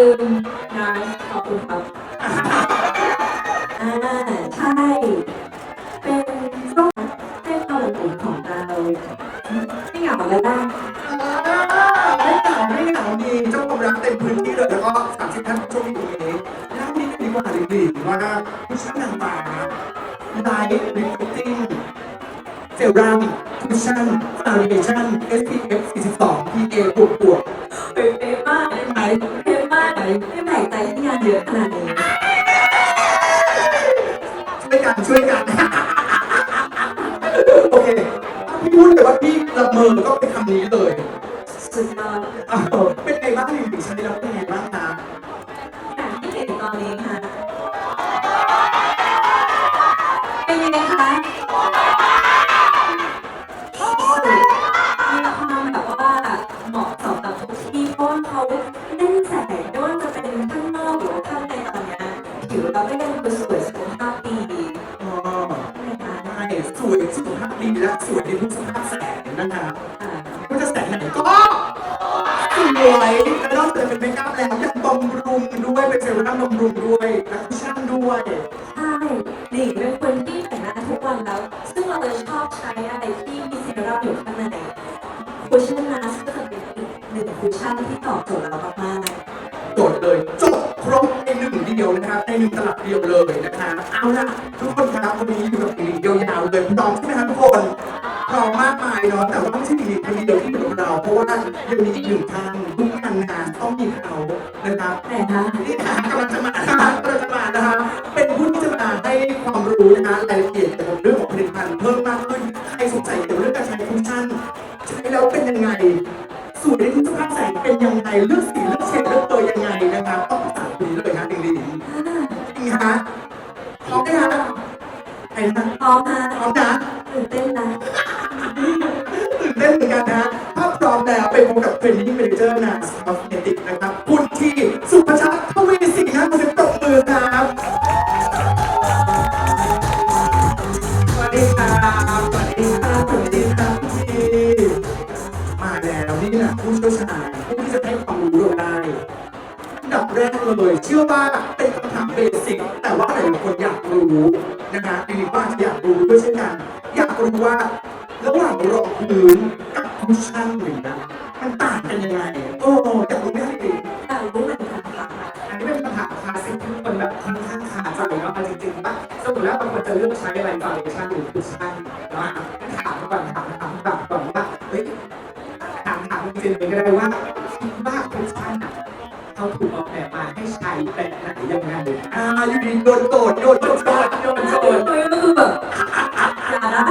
ลืมนะขอบคุณครับอ่าใช่ เป็นช่วงเต้นตอนหลังของเราไม่เหงาแล้วบ้างไม่เหงาไม่เหงามีเจ้าความรักเต็มพื้นที่เลยแล้วก็สามสิบท่านผู้ชมอยู่ตรงนี้น่าดีดีกว่าดีๆว่าผู้ชายนางฟ้าไลท์รีฟติ้งเซรั่มคุชชั่นฟาวเดชั่น SPF 42 PA บวกบวกเป๊ะมากเลยไหม ไม่แปลกใจที่งานเยอะขนาดนี้ช่วยกันช่วยกัน โอเคพี่พูดเลยว่าพี่ละเมอก็เป็นคำนี้เลยสุดยอด อ้าวเป็นไงบ้างหนึ่งถึงชั้นนี้แล้วเป็นไงบ้างคะอ ดีและสวยในทุกสภาพแสงนะคะอ่าไม่ว่าจะแสงไหนก็สวยและนอกจากจะเป็นเมคอัพแล้วยังบำรุงด้วยเป็นเซรั่มบำรุงด้วยและคุชชั่นด้วยใช่หนิงเป็นคนที่แต่งหน้าทุกวันแล้ว ซึ่งเราเลยชอบใช้อะไรที่มีเซรั่มอยู่ข้างในคุชชั่นมาสก็จะเป็นอีกหนึ่งคุชชั่นที่ตอบโจทย์เรามากๆโดดเลยจบครบในหนึ่งเดียวนะครับในหนึ่งตลับเดียวเลยนะคะเอาละทุกคนครับวันนี้อยู่กับหญิงยาวๆเลยพร้อม เนาะแต่ว่าไม่ใช่หญิงคนเดียวที่อยู่กับเรา เพราะว่ายังมีอีกหนึ่งท่านทุกงานงานต้องมีเขานะครับไหนคะนี่นะกำลังจะมานะคะกำลังจะมานะคะเป็นผู้ที่จะมาให้ความรู้นะคะรายละเอียดเกี่ยวกับเรื่องของผลิตภัณฑ์เพิ่มมากขึ้นใครสงสัยเกี่ยวกับเรื่องการใช้คุชชั่นใช้แล้วเป็นยังไงสูตรในทุกสภาพแสงเป็นยังไงเลือกสีเลือกเฉดเลือกตัวยังไงนะครับต้องปรึกษาคนนี้เลยครับจริงอ่าๆจริงฮะพร้อมไหมฮะใครนะพร้อมค่ะพร้อมนะตื่นเต้นนะ ตื่นเต้นเหมือนกันนะถ้าพร้อมแล้วไปพบกับเทรนนิ่งเมนเจอร์นะคอสเมติกนะครับคุณที่สุภชัดทวีสิงห์นะขอเสียงปรบมือครับสวัสดีครับสวัสดีครับสวัสดีครับทีมาแล้วนี่แหละผู้เชี่ยวชาญผู้ที่จะให้ความรู้เราได้อันดับแรกเลยเชื่อว่าเป็นคำถามเบสิกแต่ว่าหลายๆคนอยากรู้นะคะจริงๆก็อาจจะอยากรู้ด้วยเช่นกันอยากรู้ว่า ระหว่างรองพื้นกับคุชชั่นหรือนะมันต่างกันยังไงโอ้อยากรู้ไหมครับจริงอยากรู้เหมือนกันค่ะอันนี้เป็นคำถามคลาสสิกที่คนแบบค่อนข้างคาดใจเนาะเอาจริงๆว่าสมมติแล้วบางคนจะเลือกใช้อะไรฟาวเดชั่นหรือคุชชั่นเนาะถามก่อนถามถามถามก่อนว่าเฮ้ยถามถามจริงๆเลยก็ได้ว่าคิดว่าคุชชั่นอะเขาถูกออกแบบมาให้ใช้แบบไหนยังไงอ่าอยู่ดีโดนโกรธโดนโดนโกรธโดนโกรธตัวก็คือแบบอย่านะ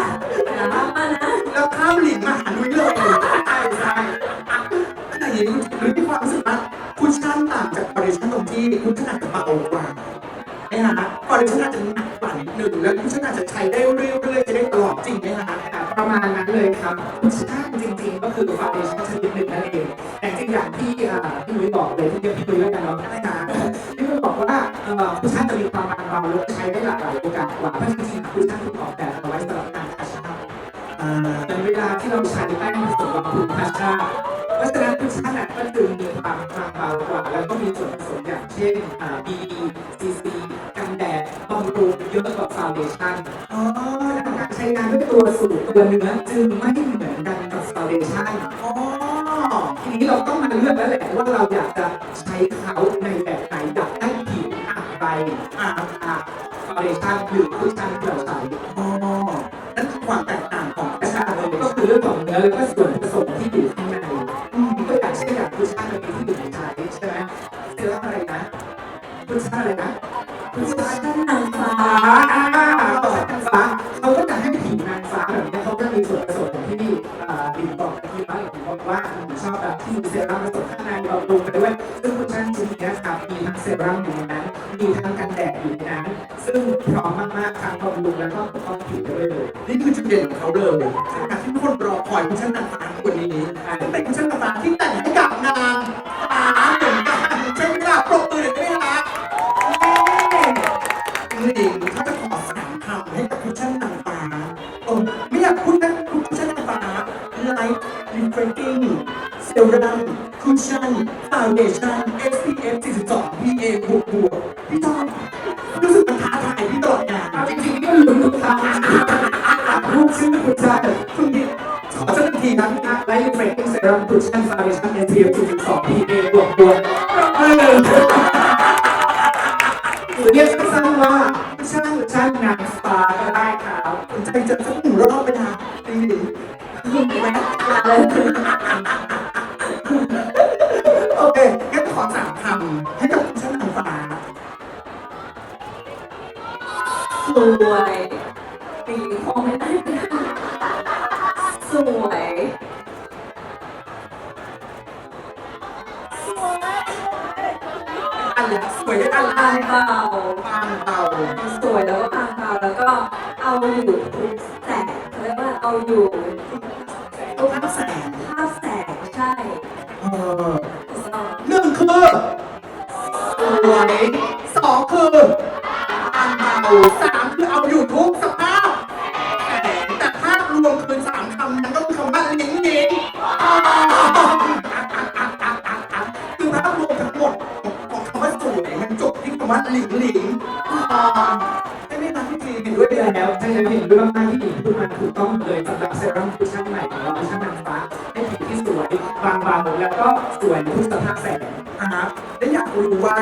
อย่านะมานะ แล้วข้ามหลิงมาหานุ้ยเลยใช่ใช่อะไรอย่งหรือมีความรู้สึกว่าคุชชั่นต่างจากฟาวเดชั่นตรงที่คุชชั่นอาจจะเบากว่านะฮะฟาวเดชั่นอาจจะหนักกว่านิดนึงแล้วคุชชั่นอาจจะใช้ได้เรื่อยๆจะได้ตลอดจริงไหมฮะประมาณนั้นเลยครับคุชชั่นจริง ๆ ก็คือฟาวเดชั่นชนิดหนึ่งนั่นเองแต่จริงอย่างที่อ่าพี่นุ้ยบอกเลยที่เรียกพี่นุ้ยแล้วกันเนาะนะฮะพี่นุ้ยบอกว่าคุชชั่นจะมีความบางเบาและใช้ได้หลากหลายโอกาสกว่าเพราะจริง ลาที่เราใช้แป้งผสมกับคุชชั่นเพราะฉะนั้นคุชชั่นน่ะก็จึงมีความบางเบากว่า แล้วก็มีส่วนผสมอย่างเช่นอ่า BB CC กันแดดบำรุงเยอะกว่าฟาวเดชั่นอ๋อการใช้งานด้วยตัวสูตรตัวเนื้อจึงไม่เหมือนกันกับฟาวเดชั่นอ๋อทีนี้เราต้องมาเลือกแล้วแหละว่าเราอยากจะใช้เขาในแบบไหนอยากได้ผิวอะไรอ่าอ่าฟาวเดชั่นหรือคุชชั่นที่เราใช้อ๋อนั่นคือความแตก เรื่องของเนื้อแล้วก็ส่วนผสมที่อยู่ข้างในก็อย่างเช่นอย่างคุชชั่นมันมีที่อยู่ในใช้ใช่ไหมเสื้ออะไรนะคุชชั่นอะไรนะคุชชั่นท่านนางฟ้าอ่าเขาใช้นางฟ้าเขาก็จะให้ผิวนางฟ้าแบบนี้เขาก็มีส่วนผสมที่อ่าดินบอกเมื่อกี้ว่าดินบอกว่าชอบแบบที่มีเซรั่มผสมข้างในบำรุงไปด้วย เซรั่มอยู่ในนั้น มีทั้งกันแดดอยู่ในนั้น ซึ่งพร้อมมากๆทั้งบำรุงแล้วก็ปกป้องผิวได้ด้วยเลยนี่คือจุดเด่นของเขาเลยจากที่ทุกคนรอคอยคุชชั่นนางฟ้าวันนี้เป็นคุชชั่นนางฟ้าที่แต่งให้กับนางฟ้าเหมือนกันใช่ไหมล่ะปรบมือหน่อยได้ไหมฮะนี่จริงๆถ้าจะขอสามคำให้กับคุชชั่นนางฟ้าเออไม่อยากพูดนะคุชชั่นนางฟ้า Light Reflecting รั่มคุชชั่นฟาวเดชั่น ใจจะสักหนึ่งรอบไปนะจริงดิยิงไหมมาเลยโอเคงั้นขอสามคำให้กับคุชชั่นนางฟ้าสวยปีคงไม่ได้สวยอันละสวยอันละบางเบาบางเบา สวยแล้วก็บางเบาแล้วก็ เอาอยู่ทุกแสงเขาเรียกว่าเอาอยู่ต้องทับแสงภาพแสงใช่เออถูกต้องหนึ่งคือสวยสองคือบางเบาสามคือเอาอยู่ทุกสภาพแต่แต่ภาพรวมคือสามคำนั้นก็คือคำว่าลิงลิงคือภาพรวมทั้งหมดของคำว่าสวยมันจบที่คำว่าลิงลิงใช่ ด้วยแล้วใช่แล้วเห็นด้วยมากๆที่หญิงพูดมาถูกต้องเลยสำหรับเซรั่มคุชชั่นใหม่ของเราคุชชั่นนางฟ้าให้ผิวที่สวยบางเบาแล้วก็สวยในทุกสภาพแสงนะครับและอยากรู้ว่า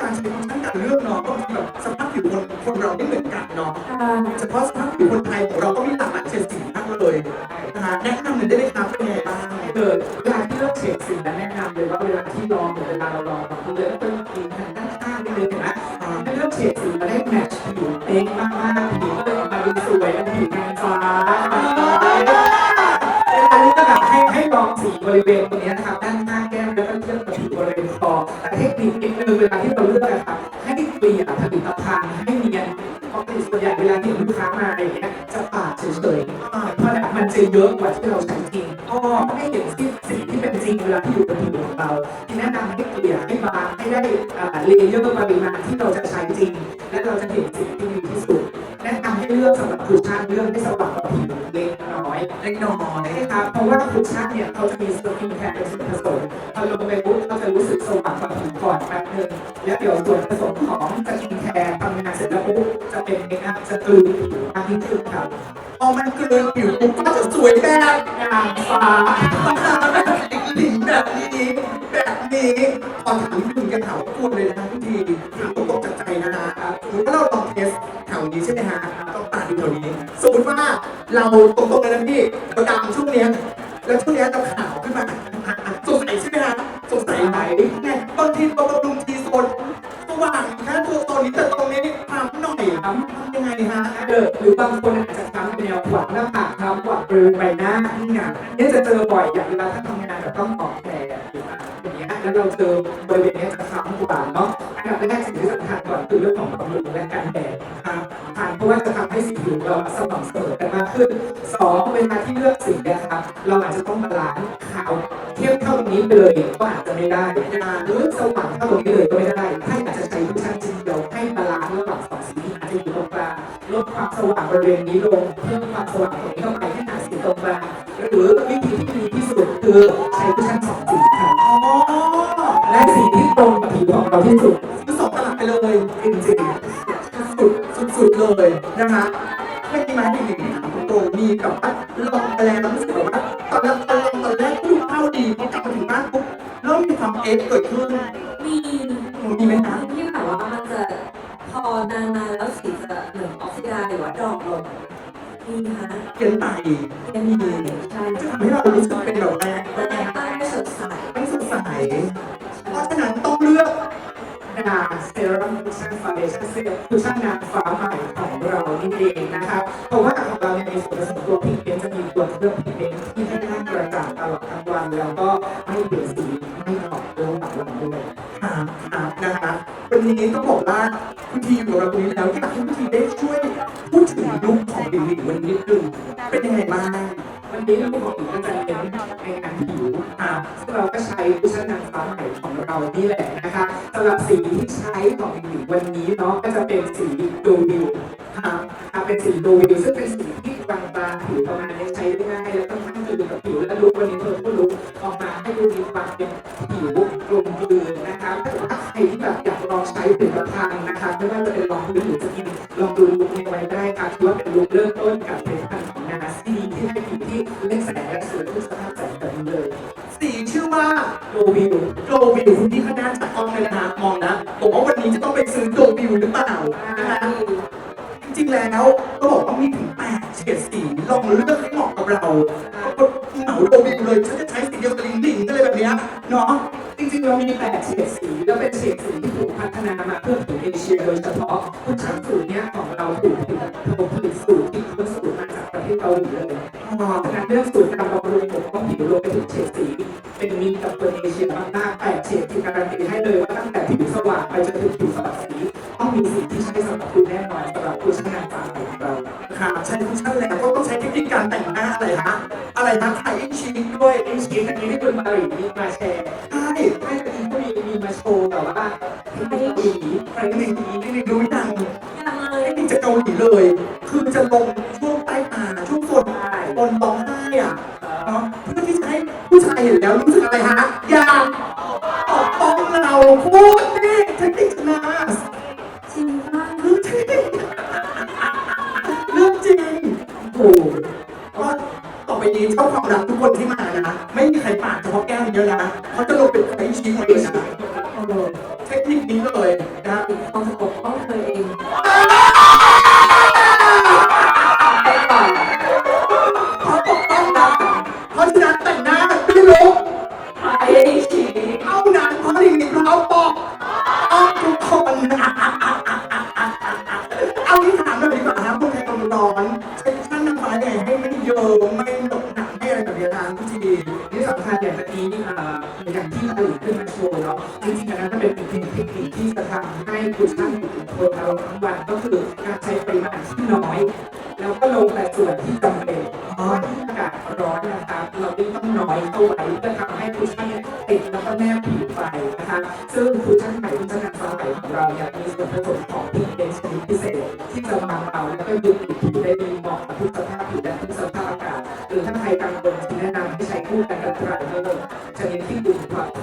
การใช้ฟังก์ชันการเลือกเนาะก็มีแบบสภาพผิวคนคนเราไม่เหมือนกันเนาะเฉพาะสภาพผิวคนไทยของเราก็มีหลากหลายเฉดสีมากเลยนะฮะแนะนำหน่อยได้ไหมครับเป็นไงบ้างเกิดเวลาที่เลือกเฉดสีและแนะนำเลยว่าเวลาที่ลองหรือเวลาเราลองบางทีเราต้องกินทางด้าน นิดนึงเห็นไหมถ้าเลือกเฉดสีมาได้แมทช์ผิวเป๊ะมากๆผิวก็เลยออกมาดูสวยเป็นผิวนางฟ้าเวลาเลือกอะให้ให้ลองสีบริเวณตรงนี้นะครับด้านข้าแก้มแล้วก็เลือกกับผิวบริเวณคอแต่เทคนิคนิดนึงเวลาที่เราเลือกอะครับให้เกลี่ยนผลิตภัณฑ์ให้เนียนเพราะส่วนใหญ่เวลาที่ลูกค้ามาอย่างเงี้ยจะปาดเฉยๆเพราะมันจะเยอะกว่าที่เราใช้จริงก็ไม่เห็นสิ่สิ่งที่เป็น ริงเวลาที่อยู่บนผิวของเราที่แนะนำให้เกลี่ยให้บางให้ได้เลเยอร์ปริมาณที่เราจะใช้จริง และเราจะเห็นสิ่งที่ดีที่สุดแนะนำให้เลือกสำหรับคุชชั่นเลือกให้สำหรับผิวเล็กน้อยเล็กน้อยนะครับเพราะว่าคุชชั่นเนี่ยเขาจะมีสกินแคร์เป็นส่วนผสมพอลงไปปุ๊บเราจะรู้สึกสว่างกว่าผิวก่อนแป๊บนึงแล้วเดี๋ยวส่วนผสมของสกินแคร์ทำงานเสร็จแล้วปุ๊บจะเป็นเมคอัพจะกลืนผิวมากยิ่งขึ้นครับพอมันเกินผิวปุ๊บก็จะสวยแบบนางฟ้า หลิงแบบนี้แบบนี้ขอถามนิดนึงกันถามควรเลยนะพี่ทีถามตรงๆจากใจนะฮะสมมติว่าเราลองเทสแถวนี้ใช่ไหมฮะต้องตัดดูแถวนี้ สมมติว่าเราตรงๆเลยนะพี่เราดำช่วงเนี้ยแล้วช่วงเนี้ยเราขาวขึ้นมาสงสัยใช่ไหมฮะสงสัยไหมเนี่ยบางทีเราบำรุงทีโซน ถ้าตัวโซนนี้แต่ตรงนี้ทำหน่อยทำยังไงฮะเดอหรือบางคนอาจจะทำเป็นแนวขวัญหน้าผากทำขวางบริเวณใบหน้าที่งนเนี่ยจะเจอบ่อยอย่างเวลาถ้าทำงานแบบต้องออกแผล แล้วเราเจอบริเวณนี้จะค้ำกว่าเนาะอันดับแรกสิ่งที่สำคัญก่อนคือเรื่องของบำรุงและการแดดครับทานเพราะว่าจะทำให้สีผิวเราสม่ำเสมอกันมากขึ้นสองเวลาที่เลือกสีนะครับ เราอาจจะต้องบาลานซ์ขาวเทียบเท่าตรงนี้เลยก็อาจจะไม่ได้หรือสว่างเท่าตรงนี้เลยก็ไม่ได้ถ้าอยากจะใช้คุชชั่นชิ้นเดียวให้บาลานซ์ระหว่างสองสีอาจจะอยู่ตรงกลางลดความสว่างบริเวณนี้ลงเพิ่มความสว่างตรงนี้เข้าไปให้หา สีตรงกลางหรือวิธีที่ดีที่สุดคือใช้คุชชั่นสองสีครับอ๋อและสีที่ตรงกับผิวของเราที่สุดคือสองตลับไปเลยจริงสุดสุดๆเลยนะคะไม่มีมาที่หนึ่งตมีกับว่าลองไปแล้วรู้สึกแบบว่าตอนแรกตอนแรกตอนแรกดูเข้าดีพอกลับมาถึงบ้านปุ๊บเริ่มมีความเอฟเกิดขึ้นมีมีไหมคะที่แบบว่ามันจะพอนานๆแล้วสีจะเหมือนออกซิไดซ์หรือว่าดรอปลง มีฮะเพียนไปยังมีใช่จะทำให้เรารู้สึกเป็นแบบแรงแต่แต่ตั้งไม่สดใสไม่สดใส เพราะฉะนั้นต้องเลือกนาเซรั่มคุชชั่นฟาวเดชั่นเซรั่มคุชชั่นนางฟ้าใหม่ของเรานี่เองนะครับเพราะว่าของเราเนี่ยมีส่วนผสมตัวพิกเมนต์จะมีตัวเครื่องพิกเมนต์ที่ให้หน้ากระจ่างตลอดทั้งวันแล้วก็ไม่เปลี่ยนสีไม่หลอกลวงหลับวันด้วยหาหานะคะวันนี้ต้องบอกว่าคุณทีอยู่กับเราตรงนี้แล้วอยากให้คุณที ดิวิวันนี้นิดนึงเป็นยังไงบ้างวันนี้เราบอถึงการเน้นในงานผิวอ่าซึ่งเราก็ใช้คุชชั่นนางฟ้าใหม่ของเรานี่แหละนะคะสำหรับสีที่ใช้ของผิววันนี้เนาะก็จะเป็นสีดูวิวค่ะอ่าเป็นสีดูวิวซึ่งเป็นสีที่บางๆผิวประมาณนี้ใช้ได้ง่ายแล้วก็ทั้งคืนกับผิวและลุควันนี้เธอก็ลุคออกมาให้ดูดูมีความเป็นผิวกลมกลืนนะครับถ้า เกิดว่าใครที่แบบอยากลองใช้ผลิตภัณฑ์นะครับไม่ว่าจะเป็นลองพื้นหรือจะกินลองดูลุคในไว้ได้ครับถือว่าเป็นลุคเริ่มต้นกับผลิตภัณฑ์ของนาซีที่ให้ผิวที่เล่นแสงและสวยทุกสภาพแสงแบบนี้เลย สีชื่อว่าโลวิวโดวิวคุณพี่ข้างหน้าจากกล้องเลยนะฮะมองนะบอกว่าวันนี้จะต้องไปซื้อโดวิวหรือเปล่านะฮะจริงๆแล้วก็บอกว่ามีถึงแปดเฉดสีลองเลือกให้เหมาะกับเราก็เหมาโดวิวเลยฉันจะใช้สีเดียวกับลิงลิงก็เลยแบบเนี้ยเนาะ ริงๆเรามีแปดเฉดสีแล้วเป็นเฉดสีที่ถูกพัฒนามาเพื่อผิวเอเชียโดยเฉพาะคุณช่างสูตรเนี้ยของเราถูกผลิตถูกผลิตสูตรที่ต้นสูตรมาจากประเทศเกาหลีเลยอ๋อฉะนั้นเรื่องสูตรการบำรุงปกป้องผิวรวมไปถึงเฉดสี เป็นมิตรกับคนเอเชียมากๆแปดเฉดที่การันตีให้เลยว่าตั้งแต่ผิวสว่างไปจนถึงผิวสลับสีต้องมีสิ่งที่ใช้สำหรับคุณแน่นอนสำหรับผู้ใช้งานตามของเราค่ะใช้คุชชั่นแล้วก็ต้องใช้เทคนิคการแต่งหน้าอะไรฮะ อะไรนะไทยอินชีสด้วยไอ้ชีสอันนี้ที่คุณมาหลีมีมาแชร์ใช่ให้อันนี้ก็มีมีมาโชว์แต่ว่าที่เกาหลีไทยอินชีสนี่ดูยังยังเลยนี่จะเกาหลีเลย คือจะลงช่วงใต้ตาช่วงบนบนร้องไห้อะเนาะเพื่อที่จะให้ผู้ชายเห็นแล้วรู้สึกอะไรฮะอยากปกป้องเราพูดนี่เทคนิค เอาที่ถามหน่อยดีกว่าครับคนไทยกำลังร้อนเซ็นชั่นน้ำฟ้าใหญ่ให้ไม่เยอะไม่ตกหนักไม่อะไรแบบนี้นะทุกทีนี่สำคัญอย่างนี้อ่าอย่างที่ผลิตขึ้นมาโชว์เนาะจริงๆอันนั้นก็เป็นอีกหนึ่งเทคนิคที่จะทำให้คุณช่างอยู่ทนเราทั้งวันก็คือการใช้ปริมาณที่น้อย แล้วก็ลงแต่ส่วนที่จำเป็นเพราะว่าที่อากาศร้อนนะครับเราไม่ต้องน้อยเข้าไว้เพื่อทำให้คุณช่างเนี่ยติดแล้วก็แนบผิวไปนะคะซึ่งคุณช่าง ใหม่คุณช่างนางฟ้าใหม่ของเราเนี่ยมีส่วนผสมของที่เป็นชนิดพิเศษ ที่จะบางเบาแล้วก็ยึดติดผิวได้ดีเหมาะกับทุกสภาพผิวและทุกสภาพอากาศหรือถ้าใครกังวลแนะนำให้ใช้คู่กันกับไพรเมอร์ชนิดที่ดู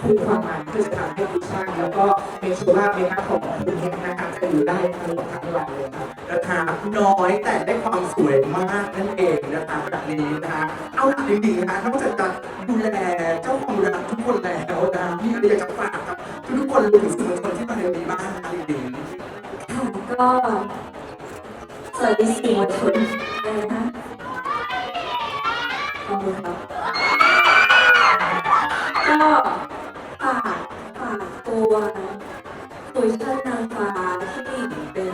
ความคู่ความมันเพื่อจะทำให้คุณช่างแล้วก็เมคชัวร์ว่าเมคอัพของคุณเนี่ยนะคะจะอยู่ได้ตลอดทั้งวันเลยครับนะคะน้อยแต่ได้ความสวยมากนั่นเองนะคะแบบนี้นะคะเอาล่ะจริงๆนะคะนอกจากจะดูแลเจ้าของร้านทุกคนแล้วนะพี่ก็อยากจะฝากกับทุกคนรวมถึงสื่อมวลชนที่มาในวันนี้บ้างนะคะจริงค่ะก็สวัสดีสื่อมวลชนอะไรนะขอบคุณครับก็ ชั่นนาที่เป็น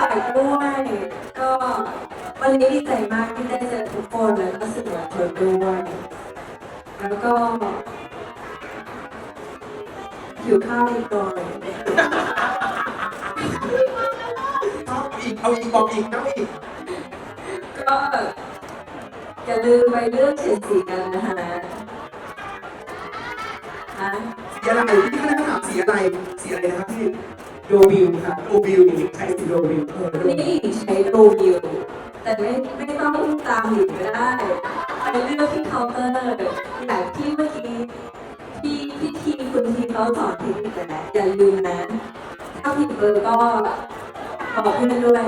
ฝากด้วยก็วันนี้ดีใจมากที่ได้เจอทุกคนแล้วก็สื่อมวลชนด้วยแล้วก็หิวข้าวอีกก่อนๆชอบอีกเอาอีกบอกอีกเอาอีกก็ อย่าลืมไปเลือกเฉดสีกันนะคะฮะสีอะไรพี่ก็ได้ถามสีอะไรสีอะไรนะครับพี่โดวิวครับโอวิวใช้สีโดวิวเออนี่ใช้โรวิว แต่ไม่ไม่ต้องตามหลิงก็ได้ไปเลือกที่เคาน์เตอร์อย่างที่เมื่อกี้ที่พี่ทีคุณทีเขาสอนเทคนิคไปแล้วอย่าลืมนะ ถ้าผิดเบอร์ก็บอกเพื่อนด้วย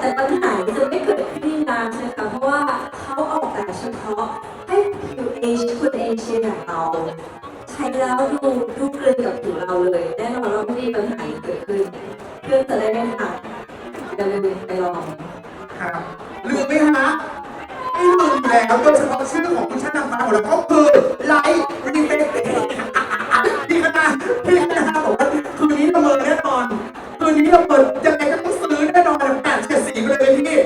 แต่ต่ปัญหาจะไม่เกิดขึ้นที่ร้านใช่ไหมคะเพราะว่าเขาออกแบบเฉพาะให้ผิวเอเชียคนเอเชียอย่างเราใช้แล้วดูดูกลืนกับผิวเราเลยแน่นอนว่าไม่มีปัญหาเกิดขึ้นเพื่อนจะได้ไม่หักอย่าลืมไปลองครับลืมไหมฮะไม่ลืมอยู่แล้วโดยเฉพาะชื่อของคุณชาตินางฟ้าของเราก็คือไลท์รีเฟกพี่คณะพี่คณะบอกว่าคืนนี้ละเมอแน่นอนคืนนี้ละเมอยังไงก็ต้องซื้อแน่นอนแปดเจ็ดสีไปเลยพี่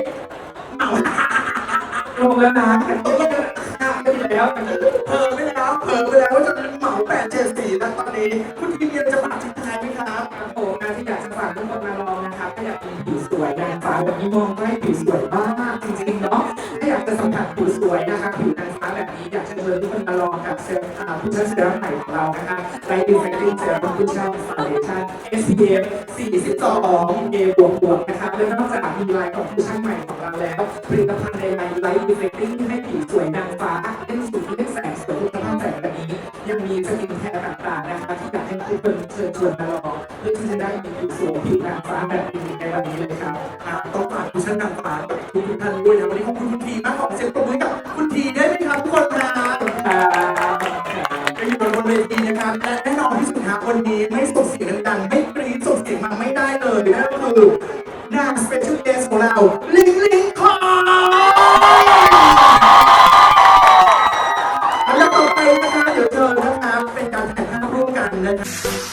เหมา ลง แล้วนะแต่ก็ยังข้ามไปแล้วเผลอไปแล้วเผลอไปแล้วว่าจะเหมาแปดเจ็ดสี่นะตอนนี้คุณทีมเย็นจะฝากทิ้งท้ายไหมครับครับผมงานที่อยากจะฝากทุกคนมาลองนะครับถ้าอยากมีผิวสวยนางฟ้าแบบนี้มองก็ให้ผิวสวยมากจริงๆเนาะถ้าอยากจะสัมผัสผิวสวยนะคะผิวนางฟ้า แบบนี้อยากเชิญทุกคนมาลองกับเซรั่มอ่าคุชชั่นเซรั่มใหม่ของเรานะคะไลท์ดิเฟกติ้งเซรั่มคุชชั่นฟาวเดชั่น SPF 42 A บวกบวกนะคะและนอกจากมีไลท์ของคุชชั่นใหม่ของเราแล้วผลิตภัณฑ์ในไลน์ไลท์ดิเฟกติ้งให้ผิวสวยนางฟ้าเล่นส ยังมีสกินแคร์ต่างๆนะคะที่อยากให้ทุกคนเชิญชวนมาลองเพื่อที่จะได้มีผิวสวยผิวนางฟ้าแบบนี้ในวันนี้เลยครับอ่าต้องฝากคุณชั้นนางฟ้ากับทุกท่านด้วยนะวันนี้ขอบคุณคุณทีมากขอเสียงปรบมือให้กับคุณทีได้ไหมครับทุกคนครับก็อยู่บนเวทีนะครับและแน่นอนที่สุดครับวันนี้ไม่ส่งเสียงดังไม่กรี๊ดส่งเสียงมาไม่ได้เลยนั่นก็คือนางสเปเชียลเกสของเราลิงลิง เจอนะครับเป็นการถ่ายภาพร่วมกันนะครับ